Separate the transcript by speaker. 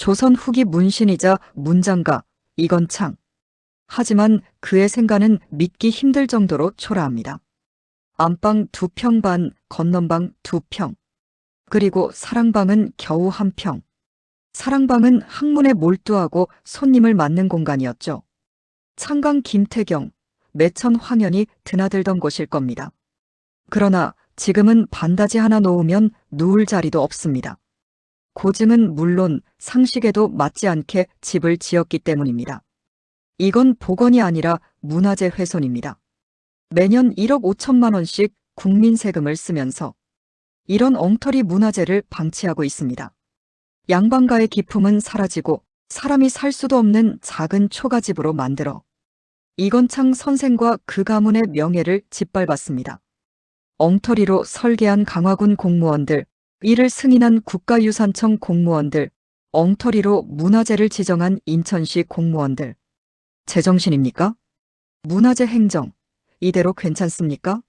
Speaker 1: 조선 후기 문신이자 문장가 이건창. 하지만 그의 생가는 믿기 힘들 정도로 초라합니다. 안방 두 평 반, 건넌방 두 평. 그리고 사랑방은 겨우 한 평. 사랑방은 학문에 몰두하고 손님을 맞는 공간이었죠. 창강 김태경, 매천 황현이 드나들던 곳일 겁니다. 그러나 지금은 반다지 하나 놓으면 누울 자리도 없습니다. 고증은 물론 상식에도 맞지 않게 집을 지었기 때문입니다. 이건 복원이 아니라 문화재 훼손입니다. 매년 1억 5천만 원씩 국민 세금을 쓰면서 이런 엉터리 문화재를 방치하고 있습니다. 양반가의 기품은 사라지고 사람이 살 수도 없는 작은 초가집으로 만들어 이건창 선생과 그 가문의 명예를 짓밟았습니다. 엉터리로 설계한 강화군 공무원들, 이를 승인한 국가유산청 공무원들, 엉터리로 문화재를 지정한 인천시 공무원들. 제정신입니까? 문화재 행정, 이대로 괜찮습니까?